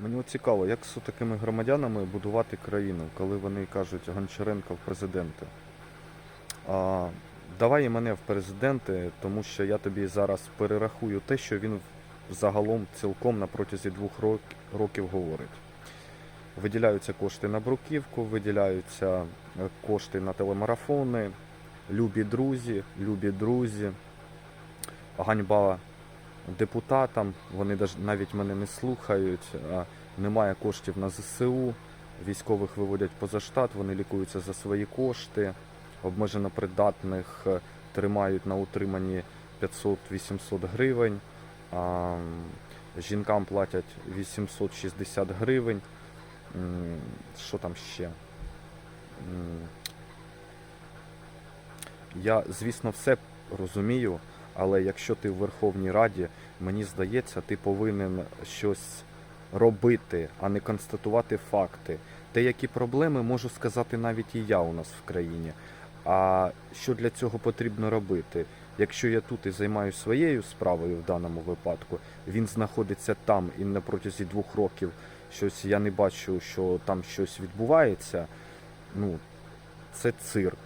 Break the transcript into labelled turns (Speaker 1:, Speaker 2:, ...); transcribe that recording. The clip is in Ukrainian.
Speaker 1: Мені цікаво, як з такими громадянами будувати країну, коли вони кажуть Гончаренко в президенти. А, давай і мене в президенти, тому що я тобі зараз перерахую те, що він загалом цілком на протязі двох рок- років говорить. Виділяються кошти на бруківку, виділяються е, кошти на телемарафони, любі друзі, любі друзі, ганьба депутатам, вони навіть мене не слухають, немає коштів на ЗСУ, військових виводять поза штат, вони лікуються за свої кошти, обмежено придатних е, тримають на утриманні 500-800 гривень, жінкам платять 860 гривень. Що там ще? Я, звісно, все розумію, але якщо ти в Верховній Раді, мені здається, ти повинен щось робити, а не констатувати факти. Те, які проблеми, можу сказати навіть і я у нас в країні. А що для цього потрібно робити? Якщо я тут і займаюся своєю справою в даному випадку, він знаходиться там і на протязі двох років щось я не бачу, що там щось відбувається. Ну, це цирк.